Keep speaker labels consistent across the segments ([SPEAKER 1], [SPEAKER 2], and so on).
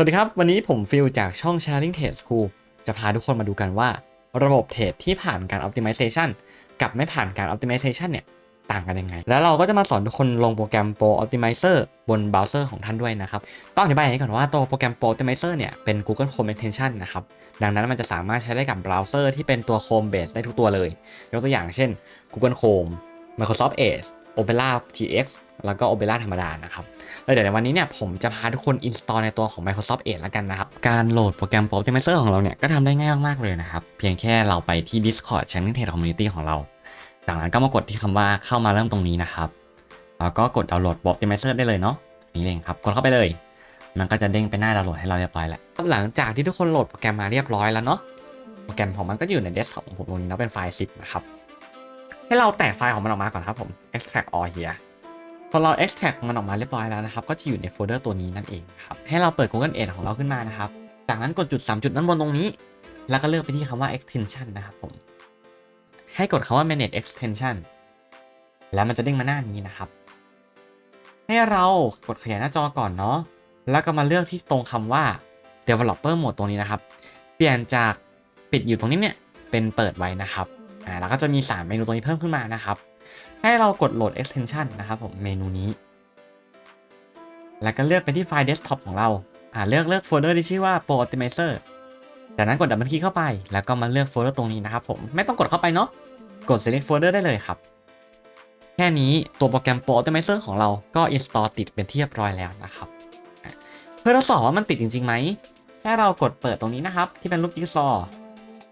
[SPEAKER 1] สวัสดีครับ วันนี้ผมฟิลจากช่อง Sharing Trade School จะพาทุกคนมาดูกันว่า ระบบเทรดที่ผ่านการ Optimization กับไม่ผ่านการ Optimization เนี่ยต่างกันยังไง แล้วเราก็จะมาสอนทุกคนลงโปรแกรม Pro Optimizer บนเบราว์เซอร์ของท่านด้วยนะครับ ต้องอธิบายอย่างนี้ก่อนว่าตัวโปรแกรม Pro Optimizer เนี่ยเป็น Google Chrome Extension นะครับ ดังนั้นมันจะสามารถใช้ได้กับเบราว์เซอร์ที่เป็นตัว Chrome base ได้ทุกตัวเลย ยกตัวอย่างเช่น Google Chrome Microsoft Edge Opera GX แล้วก็ Opera ธรรมดานะครับแล้วเดี๋ยวในวันนี้เนี่ยผมจะพาทุกคน install ในตัวของ Microsoft Edge แล้วกันนะครับ การโหลดโปรแกรม p r o p t i m i z e r ของเราเนี่ยก็ทำได้ง่ายมากๆเลยนะครับ เพียงแค่เราไปที่ Discord Channel Trade Community ของเรา จากนั้นก็มากดที่คำว่าเข้ามาเริ่มตรงนี้นะครับแล้วก็กดดาวน์โหลด p r o p t i m i z e r ได้เลยเนาะนี่เองครับกดเข้าไปเลย มันก็จะเด้งไปหน้าดาวน์โหลดให้เราเรียบร้อยแล้วหลังจากที่ทุกคนโหลดโปรแกรมมาเรียบร้อยแล้วเนาะโปรแกรมของมันก็อยู่ในเดสก์ท็อปของผมตรงนี้เนาะเป็นไฟล์ zip นะครับ ให้เราแตกไฟล์ของมันออกมาก่อนครับผม extract all here พอเรา extract มันออกมาเรียบร้อยแล้วนะครับ ก็จะอยู่ในโฟลเดอร์ตัวนี้นั่นเองครับ ให้เราเปิด Google Edge ของเราขึ้นมานะครับ จากนั้นกดจุด 3 จุดด้นบนตรงนี้ แล้วก็เลือกไปที่คำว่า extension นะครับผม ให้กดคำว่า manage extension แล้วมันจะเด้งมาหน้านี้นะครับ ให้เรากดขยายหน้าจอก่อนเนาะ แล้วก็มาเลือกที่ตรงคำว่า developer mode ตรงนี้นะครับ เปลี่ยนจากปิดอยู่ตรงนี้เนี่ย เป็นเปิดไว้นะครับ อ่าแล้วก็จะมี 3 เมนูตรงนี้เพิ่มขึ้นมานะครับ ให้เรากดโหลด extension นะครับผมเมนูนี้ แล้วก็เลือกไปที่ไฟล์ desktop ของเราอ่าเลือกเลือกโฟลเดอร์ที่ชื่อว่า Pro Optimizer จากนั้นกดดับเบิลคลิกเข้าไป แล้วก็มาเลือกโฟลเดอร์ตรงนี้นะครับผมไม่ต้องกดเข้าไปเนาะกด select folder ได้เลยครับ แค่นี้ตัวโปรแกรม Pro Optimizer ของเราก็ install ติดเป็นที่เรียบร้อยแล้วนะครับ เพื่อทดสอบว่ามันติดจริงๆไหมให้เรากดเปิดตรงนี้นะครับ ที่เป็นรูปจิ๊กซอว์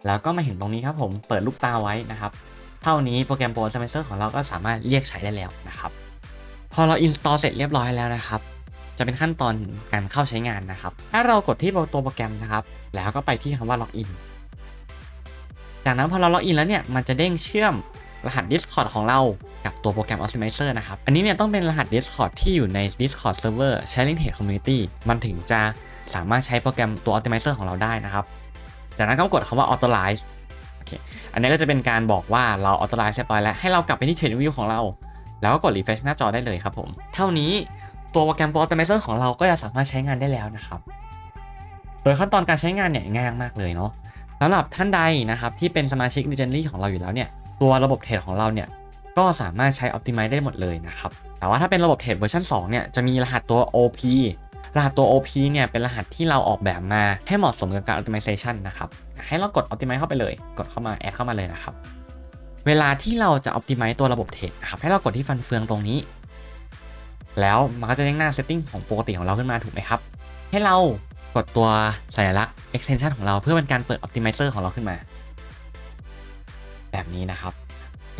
[SPEAKER 1] แล้วก็มาเห็นตรงนี้ครับผมเปิดลูกตาไว้นะครับ เท่านี้โปรแกรม Pro Optimizer ของเราก็สามารถเรียกใช้ได้แล้วนะครับ พอเรา install เสร็จเรียบร้อยแล้วนะครับ จะเป็นขั้นตอนการเข้าใช้งานนะครับ ถ้าเรากดที่ตัวโปรแกรมนะครับ แล้วก็ไปที่คำว่า login จากนั้นพอเรา login แล้วเนี่ยมันจะเด้งเชื่อมรหัส Discord ของเรากับตัวโปรแกรม Optimizer นะครับ อันนี้เนี่ยต้องเป็นรหัส Discord ที่อยู่ใน Discord Server Sharing Trade Community มันถึงจะสามารถใช้โปรแกรมตัว Optimizer ของเราได้นะครับ จากนั้นก็กดคำว่า Authorize โอเค อันนี้ก็จะเป็นการบอกว่าเรา Authorize เรียบร้อยแล้ว ให้เรากลับไปที่ Trade View ของเรา แล้วก็กด Refresh หน้าจอได้เลยครับผม เท่านี้ตัวโปรแกรม Pro Optimizer ของเราก็จะสามารถใช้งานได้แล้วนะครับ โดยขั้นตอนการใช้งานเนี่ยง่ายมากเลยเนาะสำหรับท่านใดนะครับที่เป็นสมาชิก Legendary ของเราอยู่แล้วเนี่ยตัวระบบเทรดของเราเนี่ยก็สามารถใช้ Optimize ได้หมดเลยนะครับ แต่ว่าถ้าเป็นระบบเทรดเวอร์ชัน2เนี่ยจะมีรหัสตัว OP รหัสตัว OP เนี่ยเป็นรหัสที่เราออกแบบมาให้เหมาะสมกับการ Optimization นะครับ ให้เรากด Optimize เข้าไปเลย กดเข้ามา Add เข้ามาเลยนะครับ เวลาที่เราจะ Optimize ตัวระบบเทรดนะครับ ให้เรากดที่ฟันเฟืองตรงนี้ แล้วมันก็จะเด้งหน้า Setting ของปกติของเราขึ้นมาถูกไหมครับ ให้เรากดตัวสัญลักษณ์ extension ของเราเพื่อเป็นการเปิด Optimizer ของเราขึ้นมา แบบนี้นะครับ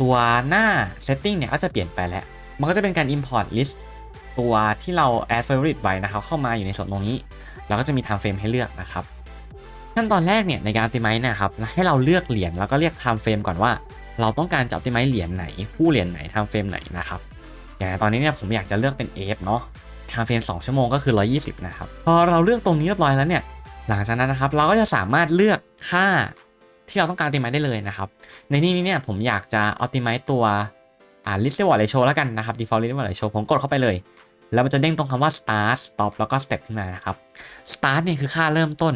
[SPEAKER 1] ตัวหน้า setting เนี่ยก็จะเปลี่ยนไปแล้ว มันก็จะเป็นการ import list ตัวที่เรา add favorite ไว้นะครับเข้ามาอยู่ในส่วนตรงนี้แล้วก็จะมี time frame ให้เลือกนะครับขั้นตอนแรกเนี่ยในการ optimize นะครับให้เราเลือกเหรียญแล้วก็เรียก time frame ก่อนว่า เราต้องการจะ optimize เหรียญไหน คู่เหรียญไหน time frame ไหนนะครับอย่างตอนนี้เนี่ยผมอยากจะเลือกเป็น F เนาะ time frame 2 ชั่วโมงก็คือ 120 นะครับ พอเราเลือกตรงนี้เรียบร้อยแล้วเนี่ยหลังจากนั้นนะครับเราก็จะสามารถเลือกค่าที่เราต้องการ optimize ได้เลยนะครับ ในที่นี้เนี่ยผมอยากจะ optimize ตัวอ่า list reward ratio แล้วกันนะครับ default list reward ratio ผมกดเข้าไปเลย แล้วมันจะเด้งตรงคำว่า start stop แล้วก็ step ขึ้นมานะครับ start เนี่ยคือค่าเริ่มต้น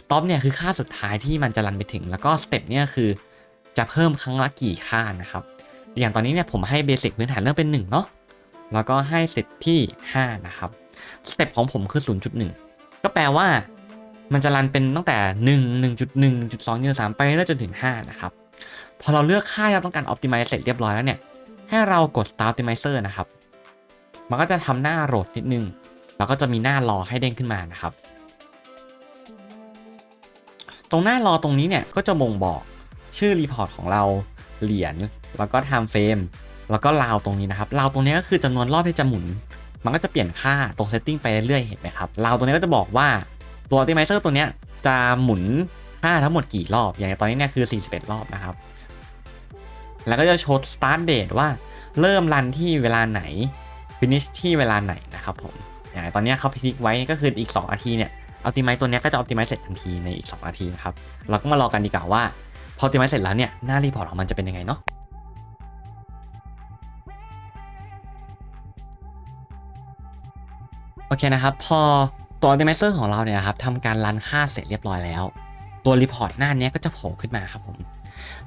[SPEAKER 1] stop เนี่ยคือค่าสุดท้ายที่มันจะรันไปถึง แล้วก็ step เนี่ยคือจะเพิ่มครั้งละกี่ค่านะครับ อย่างตอนนี้เนี่ยผมให้เบสิกพื้นฐานเริ่มเป็น1เนาะ แล้วก็ให้ step ที่ 5 นะครับ step ของผมคือ 0.1 ก็แปลว่ามันจะรันเป็นตั้งแต่ 1 1.1 1.2 1.3ไปเรื่อยจนถึง 5 นะครับ พอเราเลือกค่าที่เราต้องการ optimize เสร็จเรียบร้อยแล้วเนี่ย ให้เรากด start optimizer นะครับ มันก็จะทำหน้าโหลดนิดนึง แล้วก็จะมีหน้ารอให้เด้งขึ้นมานะครับ ตรงหน้ารอตรงนี้เนี่ยก็จะบ่งบอกชื่อรีพอร์ตของเราเหรียญแล้วก็ time frame แล้วก็ราวตรงนี้นะครับราวตรงนี้ก็คือจำนวนรอบที่จะหมุน มันก็จะเปลี่ยนค่าตรง setting ไปเรื่อยๆเห็นไหมครับราวตรงนี้ก็จะบอกว่าตัว optimizer ตัวเนี้ยจะหมุนค่าทั้งหมดกี่รอบ อย่างตอนนี้เนี่ยคือ 41 รอบนะครับ แล้วก็จะโชว์ start date ว่าเริ่มรันที่เวลาไหน finish ที่เวลาไหนนะครับผมอย่างตอนนี้เขาพิกไว้ก็คืออีก 2 นาทีเนี่ย optimize ตัวนี้ก็จะ optimize เสร็จทันทีในอีก 2 นาทีนะครับ เราก็มารอกันดีกว่าว่า พอ optimize เสร็จแล้วเนี่ยหน้ารีพอร์ตของมันจะเป็นยังไงเนาะโอเคนะครับ พอตัว Optimizer ของเราเนี่ยนะครับทำการรันค่าเสร็จเรียบร้อยแล้ว ตัวรีพอร์ตหน้านี้ก็จะโผล่ขึ้นมาครับผม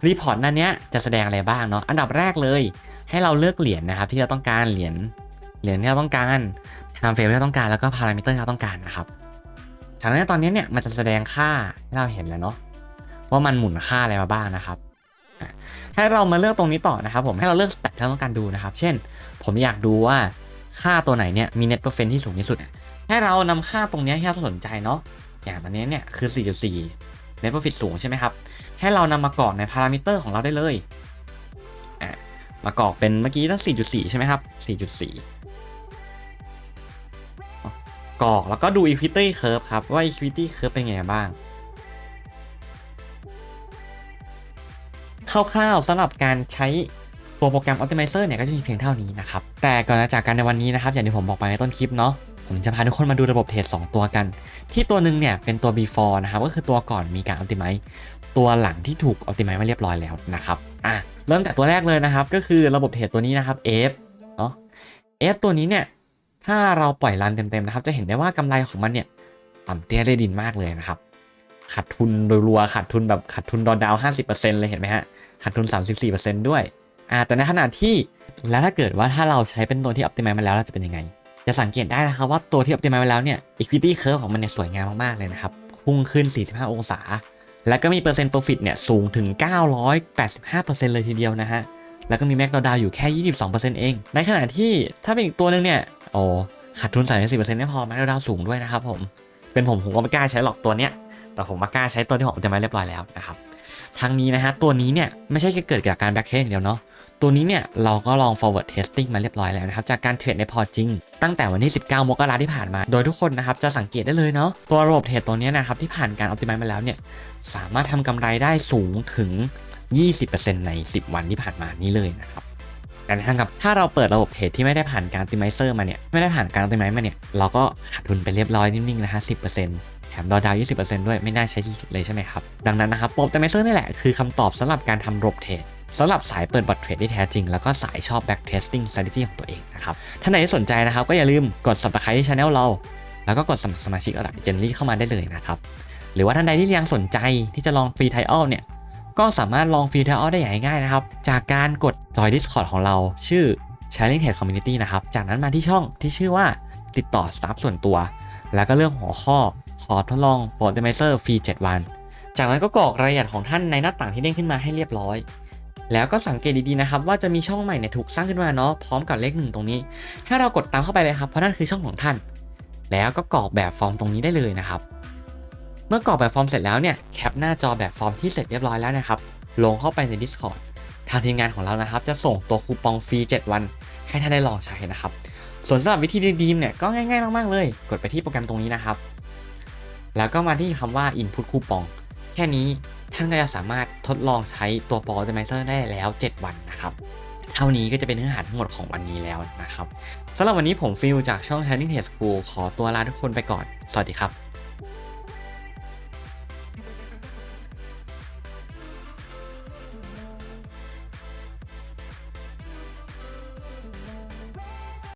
[SPEAKER 1] รีพอร์ตหน้านี้จะแสดงอะไรบ้างเนาะอันดับแรกเลย ให้เราเลือกเหรียญนะครับที่เราต้องการเหรียญ เหรียญที่เราต้องการไทม์เฟรมที่เราต้องการแล้วก็พารามิเตอร์ที่เราต้องการนะครับจากนั้นตอนนี้เนี่ยมันจะแสดงค่าให้เราเห็นแล้วเนาะว่ามันหมุนค่าอะไรมาบ้างนะครับให้เรามาเลือกตรงนี้ต่อนะครับ ผมให้เราเลือกสเตตที่เราต้องการดูนะครับ เช่น ผมอยากดูว่าค่าตัวไหนเนี่ยมี net percent ที่สูงที่สุดอะให้เรานำค่าตรงนี้ที่เราสนใจเนาะอย่างตอนนี้เนี่ยคือ 4.4 net profit สูงใช่ไหมครับให้เรานำมากรอกในพารามิเตอร์ของเราได้เลยอะมากรอกเป็นเมื่อกี้ตั้ง4.4 ใช่ไหมครับ 4.4 กรอก แล้วก็ดู equity curve ครับ ว่า equity curve เป็นไงบ้างคร่าวๆสำหรับการใช้ตัวโปรแกรม Optimizer เนี่ยก็จะมีเพียงเท่านี้นะครับ แต่ก่อนจะจากกันในวันนี้นะครับ อย่างที่ผมบอกไปในต้นคลิปเนาะผมจะพาทุกคนมาดูระบบเทรด2ตัวกัน ที่ตัวหนึ่งเนี่ยเป็นตัว before นะครับก็คือตัวก่อนมีการ optimize ตัวหลังที่ถูก optimize มาเรียบร้อยแล้วนะครับอะเริ่มจากตัวแรกเลยนะครับ ก็คือระบบเทรดตัวนี้นะครับ F เนาะ F ตัวนี้เนี่ย ถ้าเราปล่อยรันเต็มๆนะครับ จะเห็นได้ว่ากำไรของมันเนี่ยต่ำเตี้ยได้ดินมากเลยนะครับขาดทุนรัวๆขาดทุนแบบขาดทุนดอดาว50%เลยเห็นไหมฮะขาดทุน34%ด้วยอ่าแต่ในขณะที่แล้วถ้าเกิดว่าถ้าเราใช้เป็นตัวที่ optimize มาแล้วเราจะเป็นยังไง จะสังเกตได้นะครับว่าตัวที่ optimize มาแล้วเนี่ย equity curve ของมันเนี่ยสวยงามมากๆเลยนะครับพุ่งขึ้น 45 องศา แล้วก็มีเปอร์เซ็นต์ profit เนี่ยสูงถึง 985%เลยทีเดียวนะฮะแล้วก็มีแม็กดาวอยู่แค่ 22%เอง ในขณะที่ถ้าเป็นอีกตัวนึงเนี่ย โอ้ขาดทุน34%ไม่พอแม็กดาวสูงด้วยนะครับผม เป็นผมผมก็ไม่กล้าใช้หรอกตัวเนี้ย แต่ผมมากล้าใช้ตัวที่ผมจะมาเรียบร้อยแล้วนะครับทั้งนี้นะฮะตัวนี้เนี่ยไม่ใช่แค่เกิดจากการแบ็กเทสอย่างเดียวเนาะตัวนี้เนี่ยเราก็ลอง forward testing มาเรียบร้อยแล้วนะครับจากการเทรดในพอร์ตจริง ตั้งแต่วันที่ 19 มกราที่ผ่านมา โดยทุกคนนะครับจะสังเกตได้เลยเนาะตัวระบบเทรดตัวนี้นะครับที่ผ่านการ optimize มาแล้วเนี่ยสามารถทำกำไรได้สูงถึง 20%ใน 10 วันที่ผ่านมานี้เลยนะครับ แต่ในทางกลับ ถ้าเราเปิดระบบเทรดที่ไม่ได้ผ่านการ optimizer มาเนี่ย ไม่ได้ผ่านการ optimize มาเนี่ย เราก็ขาดทุนไปเรียบร้อยนิ่งๆนะฮะ10%แถมดอดาว 20%ด้วยไม่น่าใช้สุดเลยใช่ไหมครับ ดังนั้นนะครับโปร optimizer นี่แหละคือคำตอบสำหรับการทำระบบเทรดสำหรับสายเปิดบอทเทรดที่แท้จริง แล้วก็สายชอบ back testing strategy ของตัวเองนะครับท่านไหนสนใจนะครับ ก็อย่าลืมกด subscribe ที่ channel เรา แล้วก็กดสมัครสมาชิกระดับเจนลี่เข้ามาได้เลยนะครับ หรือว่าท่านใดที่ยังสนใจที่จะลองฟรีไทอ l เนี่ย ก็สามารถลองฟรีไทอ l ได้อย่างง่ายๆนะครับ จากการกดจอย Discord ของเราชื่อ Sharing Trade Community นะครับ จากนั้นมาที่ช่องที่ชื่อว่าติดต่อสตาฟส่วนตัว แล้วก็เรื่องหัวข้อขอทดลองโปร Optimizer ฟรี 7 วัน จากนั้นก็กรอกรายละเอียดของท่านในหน้าต่างที่เด้งขึ้นมาให้เรียบร้อย แล้วก็สังเกตดีๆนะครับว่าจะมีช่องใหม่เนี่ยถูกสร้างขึ้นมาเนาะพร้อมกับเลขหนึ่งตรงนี้ให้เรากดตามเข้าไปเลยครับเพราะนั่นคือช่องของท่าน แล้วก็กรอกแบบฟอร์มตรงนี้ได้เลยนะครับ เมื่อกรอกแบบฟอร์มเสร็จแล้วเนี่ยแคปหน้าจอแบบฟอร์มที่เสร็จเรียบร้อยแล้วนะครับลงเข้าไปใน Discord ทางทีมงานของเรานะครับจะส่งตัวคูปองฟรี 7 วัน ให้ท่านได้ลองใช้นะครับ ส่วนสำหรับวิธีดีมเนี่ยก็ง่ายๆมากๆเลย กดไปที่โปรแกรมตรงนี้นะครับ แล้วก็มาที่คำว่า input คูปอง แค่นี้ท่านก็จะสามารถทดลองใช้ตัว Pro Optimizer ได้แล้ว 7 วันนะครับเท่านี้ก็จะเป็นเนื้อหาทั้งหมดของวันนี้แล้วนะครับสำหรับวันนี้ผมฟิลจากช่อง Training Test School ขอตัวลาทุกคนไปก่อน สวัสดีครับ